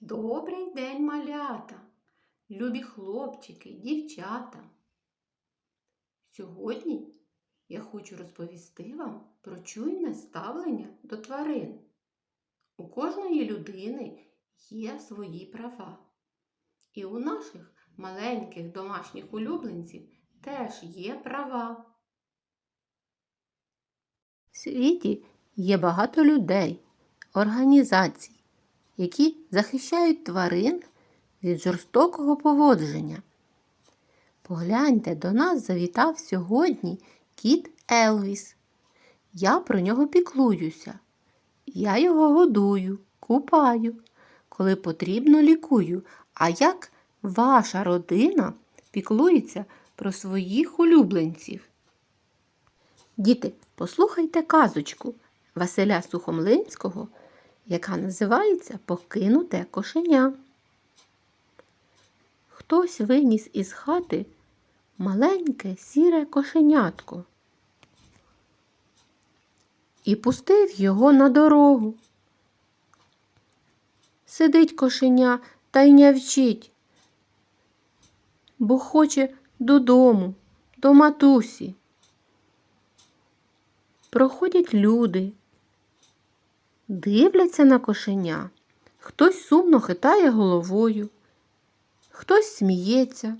Добрий день, малята, любі хлопчики, дівчата. Сьогодні я хочу розповісти вам про чуйне ставлення до тварин. У кожної людини є свої права. І у наших маленьких домашніх улюбленців теж є права. В світі є багато людей, організацій, які захищають тварин від жорстокого поводження. Погляньте, до нас завітав сьогодні кіт Елвіс. Я про нього піклуюся. Я його годую, купаю, коли потрібно лікую. А як ваша родина піклується про своїх улюбленців? Діти, послухайте казочку Василя Сухомлинського, яка називається Покинуте кошеня. Хтось виніс із хати маленьке сіре кошенятко і пустив його на дорогу. Сидить кошеня та й нявчить, бо хоче додому, до матусі. Проходять люди, дивляться на кошеня. Хтось сумно хитає головою, хтось сміється,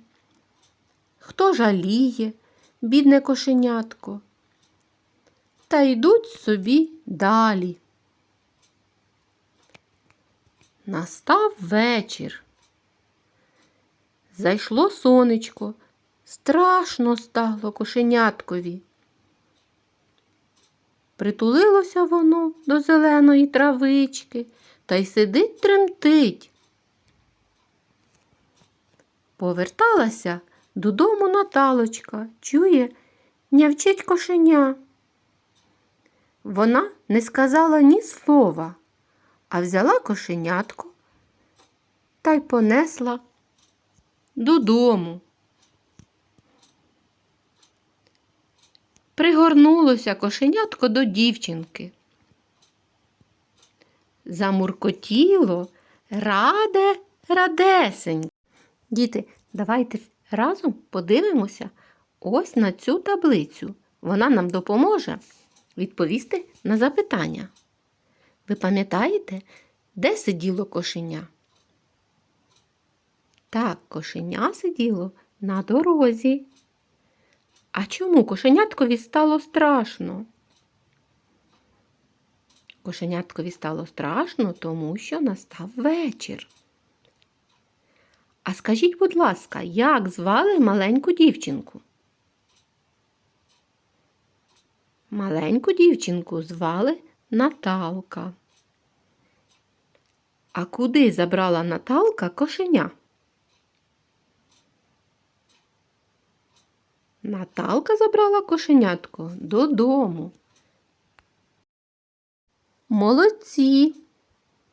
хто жаліє, бідне кошенятко. Та йдуть собі далі. Настав вечір. Зайшло сонечко, страшно стало кошеняткові. Притулилося воно до зеленої травички та й сидить тремтить. Поверталася додому Наталочка, чує, нявчить кошеня. Вона не сказала ні слова, а взяла кошенятко та й понесла додому. Пригорнулося кошенятко до дівчинки. Замуркотіло раде радесень. Діти, давайте разом подивимося ось на цю таблицю. Вона нам допоможе відповісти на запитання. Ви пам'ятаєте, де сиділо кошеня? Так, кошеня сиділо на дорозі. А чому кошеняткові стало страшно? Кошеняткові стало страшно, тому що настав вечір. А скажіть, будь ласка, як звали маленьку дівчинку? Маленьку дівчинку звали Наталка. А куди забрала Наталка кошеня? Наталка забрала кошенятко додому. Молодці!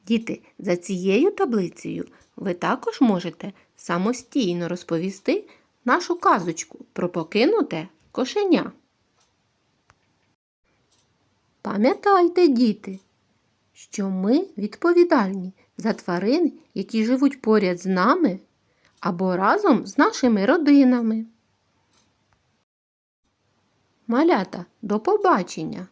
Діти, за цією таблицею ви також можете самостійно розповісти нашу казочку про покинуте кошеня. Пам'ятайте, діти, що ми відповідальні за тварин, які живуть поряд з нами або разом з нашими родинами. Малята, до побачення!